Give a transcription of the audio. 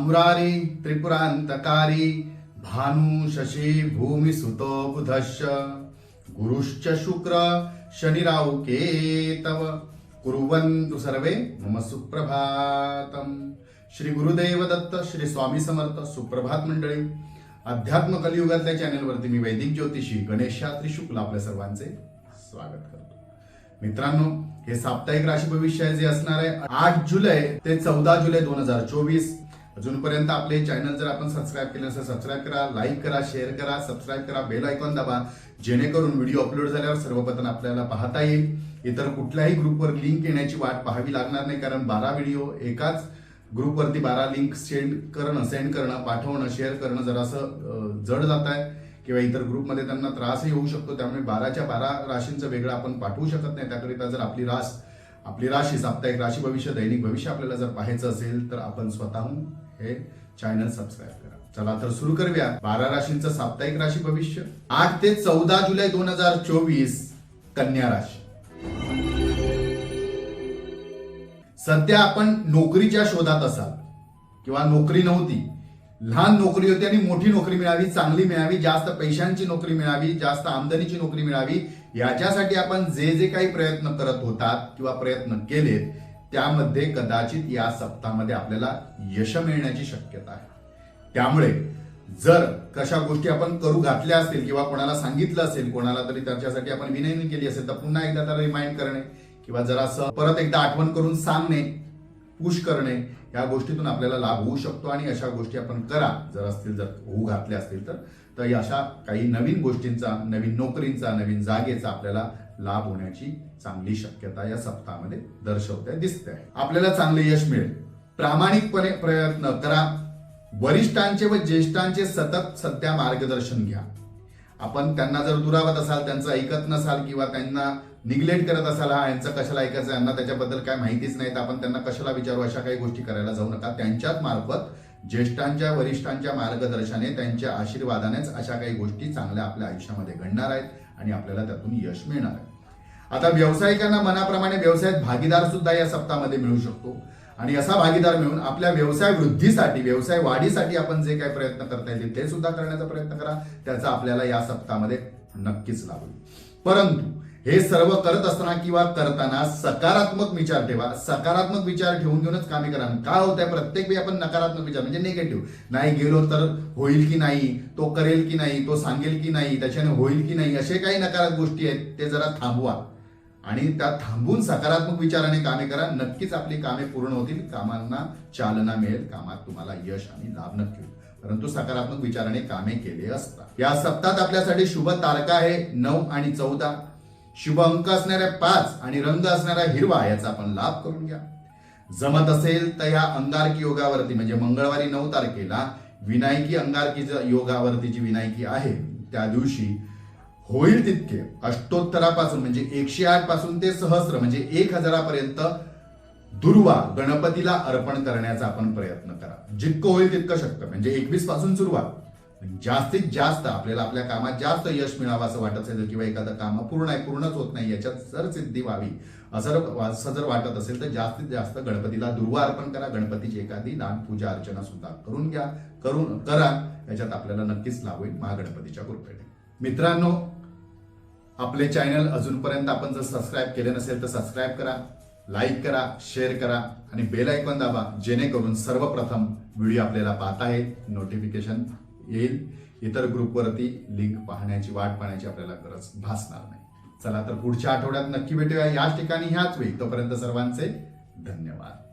मुरारी त्रिपुरांतकारी भानु शशी भूमी सुतो बुधश्च। गुरुश्च शुक्र शनिराव केतव। कुर्वन्तु सर्वे मम सुप्रभातम। श्री गुरुदेव दत्त श्री स्वामी समर्थ सुप्रभात मंडळी। अध्यात्म कलियुगातल्या चॅनलवरती मी वैदिक ज्योतिषी गणेश शास्त्री शुक्ल आपल्या सर्वांचे स्वागत करतो. मित्रांनो हे साप्ताहिक राशी भविष्य जे असणार आहे. आठ जुलै ते चौदा जुलै दोन हजार चोवीस. अजूनपर्यंत आपले चॅनल जर आपण सबस्क्राईब केले असेल सबस्क्राईब करा लाईक करा शेअर करा सबस्क्राईब करा बेल आयकॉन दाबा जेणेकरून व्हिडिओ अपलोड झाल्यावर सर्वप्रथम आपल्याला पाहता येईल. इतर कुठल्याही ग्रुपवर लिंक येण्याची वाट पाहावी लागणार नाही कारण बारा व्हिडिओ एकाच ग्रुपवरती बारा लिंक सेंड करणं सेंड करणं पाठवणं शेअर करणं जरासं जड जात आहे किंवा इतर ग्रुपमध्ये त्यांना त्रासही होऊ शकतो त्यामुळे बाराच्या बारा राशींचं वेगळं आपण पाठवू शकत नाही. त्याकरिता जर आपली रास आपली राशी साप्ताहिक राशी भविष्य दैनिक भविष्य आपल्याला जर पाहायचं असेल तर आपण स्वतःहून हे चॅनल सबस्क्राईब करा. चला तर सुरू करूया. बारा राशींचं साप्ताहिक राशी भविष्य. आठ ते चौदा जुलै दोन हजार चोवीस कन्या राशी. सध्या आपण नोकरीच्या शोधात असाल किंवा नोकरी नव्हती लहान नोकरी होती आणि मोठी नोकरी मिळावी चांगली मिळावी जास्त पैशांची नोकरी मिळावी जास्त आमदनीची नोकरी मिळावी याच्यासाठी आपण जे जे काही प्रयत्न करत होतात किंवा प्रयत्न केलेत त्यामध्ये कदाचित या सप्ताहामध्ये आपल्याला यश मिळण्याची शक्यता आहे. त्यामुळे जर कशा गोष्टी आपण करू घातल्या असतील किंवा कोणाला सांगितलं असेल कोणाला तरी त्याच्यासाठी आपण विनयनी केली असेल तर पुन्हा एकदा त्याला रिमाइंड करणे किंवा जरासं परत एकदा आठवण करून सांगणे पुश करणे या गोष्टीतून आपल्याला लाभ होऊ शकतो आणि अशा गोष्टी आपण करा. जर असतील जर होऊ घातल्या असतील तर. तर अशा काही नवीन गोष्टींचा नवीन नोकरींचा नवीन जागेचा आपल्याला लाभ होण्याची चांगली शक्यता या सप्ताहामध्ये दर्शवते दिसते आहे. आपल्याला चांगले यश मिळेल. प्रामाणिकपणे प्रयत्न करा. वरिष्ठांचे व ज्येष्ठांचे सतत सध्या मार्गदर्शन घ्या. आपण त्यांना जर दुरावत असाल त्यांचं ऐकत नसाल किंवा त्यांना निग्लेक्ट करत असाल हा यांचं कशाला ऐकायचं यांना त्याच्याबद्दल काय माहितीच नाही तर आपण त्यांना कशाला विचारू अशा काही गोष्टी करायला जाऊ नका. त्यांच्याच मार्फत ज्येष्ठांच्या वरिष्ठांच्या मार्गदर्शनाने त्यांच्या आशीर्वादानेच अशा काही गोष्टी चांगल्या आपल्या आयुष्यामध्ये घडणार आहेत आणि आपल्याला त्यातून यश मिळणार आहे. आता व्यावसायिकांना मनाप्रमाणे व्यवसायात भागीदार सुद्धा या सप्ताहामध्ये मिळू शकतो. आणि असा भागीदार मिळून आपल्या व्यवसाय वृद्धीसाठी व्यवसाय वाढीसाठी आपण जे काही प्रयत्न करता येतील ते सुद्धा करण्याचा प्रयत्न करा. त्याचा आपल्याला या सप्ताहामध्ये नक्कीच लाभ होईल. परंतु हे सर्व करत असताना किंवा करताना सकारात्मक विचार ठेवा. सकारात्मक विचार ठेवून घेऊनच कामे करा. काय होत आहे प्रत्येक वेळी आपण नकारात्मक विचार म्हणजे निगेटिव्ह नाही गेलो तर होईल की नाही तो करेल की नाही तो सांगेल की नाही त्याच्याने होईल की नाही असे काही नकारात्मक गोष्टी आहेत ते जरा थांबवा. आणि त्या थांबून सकारात्मक विचाराने कामे करा. नक्कीच आपली कामे पूर्ण होतील. कामांना चालना मिळेल. कामात तुम्हाला यश आणि लाभ नक्की होईल. परंतु सकारात्मक विचाराने कामे केले असतात या सप्तात आपल्यासाठी शुभ तारका आहे नऊ आणि चौदा. शुभ अंक असणाऱ्या पाच आणि रंग असणारा हिरवा याचा आपण लाभ करून घ्या. जमत असेल तर या अंगारकी योगावरती म्हणजे मंगळवारी नऊ तारखेला विनायकी अंगारकी योगावरती जी विनायकी आहे त्या दिवशी होईल तितके अष्टोत्तरापासून म्हणजे एकशे आठपासून ते सहस्र म्हणजे एक हजारापर्यंत दुर्वा गणपतीला अर्पण करण्याचा आपण प्रयत्न करा. जितकं होईल तितकं शक्य म्हणजे एकवीसपासून सुरुवात. म्हणजे जास्तीत जास्त आपल्याला आपल्या कामात जास्त यश मिळावं असं वाटत असेल किंवा एखादं काम पूर्ण आहे पूर्णच होत नाही याच्यात जर सिद्धी व्हावी असं असं जर वाटत असेल तर जास्तीत जास्त गणपतीला दुर्वा अर्पण करा गणपतीची एखादी लहान पूजा अर्चना सुद्धा करून घ्या करून करा याच्यात आपल्याला नक्कीच लाभ होईल महागणपतीच्या कृपेने मित्रांनो आपले चॅनल अजूनपर्यंत आपण जर सबस्क्राईब केले नसेल तर सबस्क्राईब करा लाईक करा शेअर करा आणि बेल आयकॉन दाबा जेणेकरून सर्वप्रथम व्हिडिओ आपल्याला पाहता येईल नोटिफिकेशन येईल. इतर ग्रुपवरती लिंक पाहण्याची वाट पाहण्याची आपल्याला गरज भासणार नाही. चला तर पुढच्या आठवड्यात नक्की भेटूया. याच ठिकाणी ह्याच वेळी. तोपर्यंत सर्वांचे धन्यवाद.